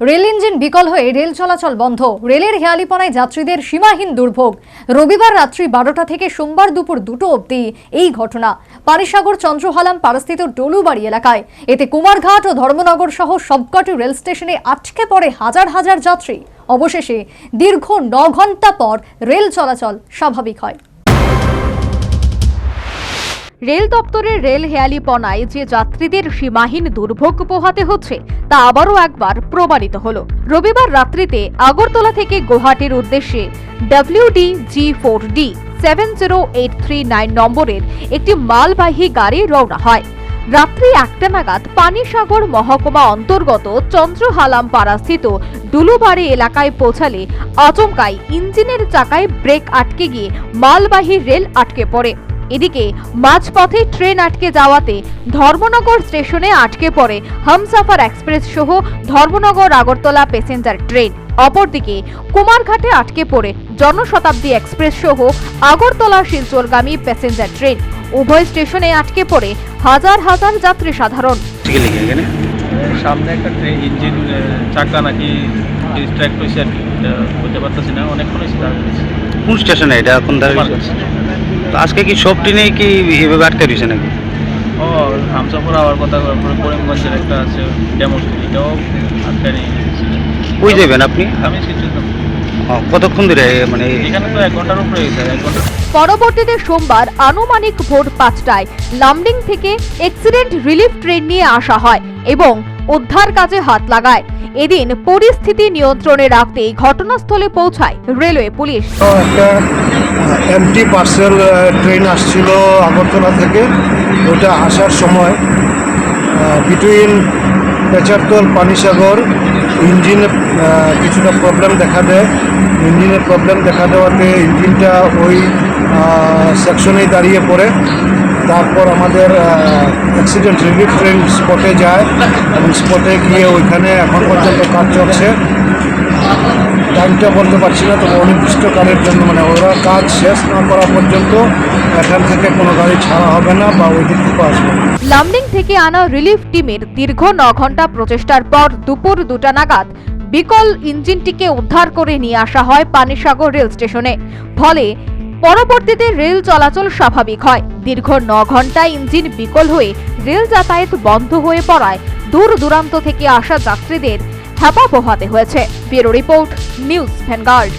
Rail engine বিকল হয়ে rail চলাচল বন্ধ। রেলের হেয়ালিপনায় যাত্রীদের সীমাহীন দুর্ভোগ। রবিবার রাত্রি বারোটা থেকে সোমবার দুপুর দুটো অবধি এই ঘটনা। পানিসাগর, চন্দ্রহালাম পারস্থিত ডলুবাড়ি এলাকায়। এতে কুমারঘাট ও ধর্মনগর সহ সবকটি রেল স্টেশনে আটকে পড়ে হাজার হাজার যাত্রী। অবশেষে দীর্ঘ ন ঘণ্টা পর রেল চলাচল স্বাভাবিক হয়। রেল দপ্তরের রেল হেয়ালিপনায় যে যাত্রীদের সীমাহীন দুর্ভোগ পোহাতে হচ্ছে, তা আবারও একবার প্রমাণিত হল। রবিবার রাত্রিতে আগরতলা থেকে গুয়াহাটির উদ্দেশ্যে W D G four D seven zero eight three nine নম্বরের একটি মালবাহী গাড়ি রওনা হয়। রাত্রি একটা নাগাদ পানিসাগর মহকুমা অন্তর্গত চন্দ্রহালাম পাড়াস্থিত ডুলুবাড়ি এলাকায় পৌঁছালে আচমকাই ইঞ্জিনের চাকায় ব্রেক আটকে গিয়ে মালবাহী রেল আটকে পড়ে। এদিকে মাঝপথে ট্রেন আটকে যাওয়াতে ধর্মনগর স্টেশনে আটকে পড়ে হামসাফার এক্সপ্রেস সহ ধর্মনগর আগরতলা প্যাসেঞ্জার ট্রেন। অপরদিকে কুমারঘাটে আটকে পড়ে জনশতাব্দী এক্সপ্রেস সহ আগরতলা শিলচরগামী প্যাসেঞ্জার ট্রেন। উভয় স্টেশনে আটকে পড়ে হাজার হাজার যাত্রী সাধারণ। সামনে একটা ট্রেন ইঞ্জিন চাকা নাকি হয়েছে আর কি। বলতে পারতেছি না অনেকক্ষণ। কোন স্টেশনে? এটা এখন। তো আজকে কি সব ট্রেনেই কি এভাবে আটকে রয়েছে নাকি? ও হামসাপুর আবার কথা করিমগঞ্জের একটা আছে ডেমো এটাও আটকা নিয়ে কই যাবেন আপনি? আমি ও, কতক্ষণ ধরে মানে এখানে তো এক ঘণ্টার উপরে হয়েছে এক ঘণ্টা পরবর্তীতে সোমবার আনুমানিক ভোর পাঁচটায় লামডিং থেকে এক্সিডেন্ট রিলিফ ট্রেন নিয়ে আসা হয় এবং উদ্ধার কাজে হাত লাগায়। এদিন পরিস্থিতি নিয়ন্ত্রণে রাখতেই ঘটনাস্থলে পৌঁছায় railway police. Empty parcel train আসছিল আগরতলা থেকে। ওটা আসার সময় বিটুইন পেচারতল, পানিসাগর ইঞ্জিনে কিছুটা প্রবলেম দেখা দেয়। ইঞ্জিনের প্রবলেম দেখা দেওয়াতে ইঞ্জিনটা ওই সেকশনেই দাঁড়িয়ে পড়ে। তারপর আমাদের অ্যাক্সিডেন্ট রিলিফ ট্রেন স্পটে যায় এবং স্পটে গিয়ে ওইখানে এখন পর্যন্ত কাজ চলছে। টাইমটা বলতে পারছি না, তবে অনির্দিষ্টকালের জন্য মানে ওরা কাজ শেষ না করা পর্যন্ত এখান থেকে কোনো গাড়ি ছাড়া হবে না বা ওই দিক থেকে আসবে লামডিং থেকে আনা রিলিফ টিমের দীর্ঘ ন ঘণ্টা প্রচেষ্টার পর দুপুর দুটা নাগাদ বিকল ইঞ্জিনটিকে উদ্ধার করে নিয়ে আসা হয় পানিসাগর রেল স্টেশনে। ফলে পরবর্তীতে রেল চলাচল স্বাভাবিক হয়। দীর্ঘ ন ঘণ্টা ইঞ্জিন বিকল হয়ে রেল যাতায়াত বন্ধ হয়ে পড়ায় দূর দূরান্ত থেকে আসা যাত্রীদের হ্যাপা পোহাতে হয়েছে। Bureau report, news Vanguard.